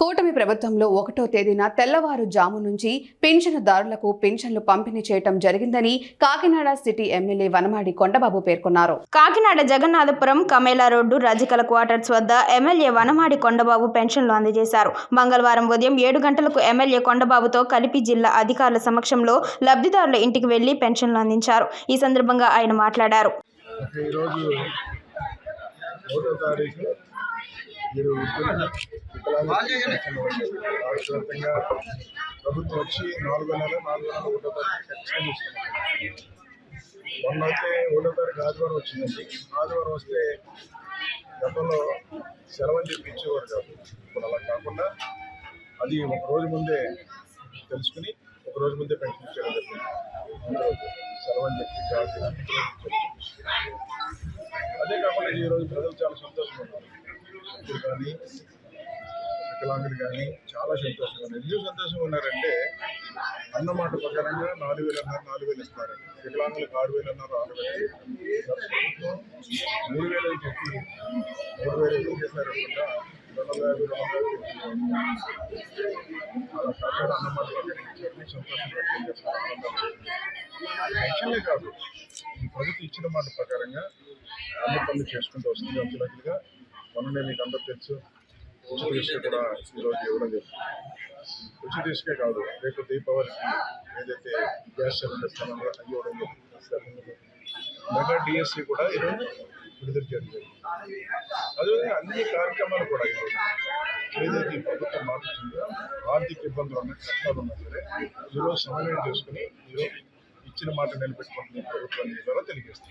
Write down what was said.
కూటమి ప్రభుత్వంలో ఒకటో తేదీన తెల్లవారుజాము నుంచి పింఛనుదారులకు పింఛన్లు పంపిణీ చేయటం జరిగిందని కాకినాడ సిటీ ఎమ్మెల్యే వనమాడి కొండబాబు పేర్కొన్నారు. కాకినాడ జగన్నాథపురం కమేలా రోడ్డు రజికల క్వార్టర్స్ వద్ద ఎమ్మెల్యే వనమాడి కొండబాబు పెన్షన్లు అందజేశారు. మంగళవారం ఉదయం ఏడు గంటలకు ఎమ్మెల్యే కొండబాబుతో కలిపి జిల్లా అధికారుల సమక్షంలో లబ్ధిదారుల ఇంటికి వెళ్ళి పెన్షన్లు అందించారు. ఈ సందర్భంగా ఆయన మాట్లాడారు. మీరు ప్రభుత్వం వచ్చి నాలుగో నెల నాలుగో నెల ఒకటో తారీఖు ఖచ్చితంగా ఇస్తున్నారు మొన్న అయితే ఒకటో తారీఖు ఆదివారం వచ్చిందండి. ఆదివారం వస్తే గతంలో సెలవు అని చెప్పి ఇచ్చేవారు కాదు. ఇప్పుడు అలా కాకుండా అది ఒక రోజు ముందే తెలుసుకుని ఒక రోజు ముందే పెన్షన్ జరిగింది. సెలవు అని చెప్పి అదే కాకుండా ఈ రోజు ప్రజలు చాలా కానీ వికలాంగులు కానీ చాలా సంతోషంగా ఉన్నారు. ఎందుకు సంతోషంగా ఉన్నారంటే అన్నమాట ప్రకారంగా నాలుగు వేలు అన్నారు నాలుగు వేలు ఇస్తారండి వికలాంగులకు ఆరు వేలు అన్నారు ఆరు వేలు మూడు వేలు అని చెప్పి మూడు వేలు ఎక్కువ చేశారు అనుకుంటా రెండు వందల యాభై రెండు వందల అలా కాకుండా అన్నమాట ప్రకారం సంతోషం వ్యక్తం చేస్తారు కాదు ఈ ప్రభుత్వం ఇచ్చిన మాట ప్రకారంగా అన్ని పనులు చేసుకుంటూ వస్తుంది అంచులకులుగా మొన్ననే మీకు అందరు తెలుసు. ఉచిత ఇసుక కూడా ఈరోజు ఇవ్వడం జరుగుతుంది ఉచిత ఇసుకే కాదు రేపు దీపావళికి ఏదైతే గ్యాస్ సిలిండర్ స్థానంలో అవి ఇవ్వడం జరుగుతుంది మెగా డిఎస్సి కూడా ఈరోజు విడుదల చేయడం జరిగింది. అదేవిధంగా అన్ని కార్యక్రమాలు కూడా ఈరోజు ఏదైతే ఈ ప్రభుత్వం మారుతుందో ఆర్థిక ఇబ్బందులు ఉన్న కష్టాలు ఉన్నా సరే ఈరోజు సమన్వయం చేసుకుని ఈరోజు ఇచ్చిన మాట నిలబెట్టుకుంటున్న ప్రభుత్వాన్ని ద్వారా తెలియజేస్తుంది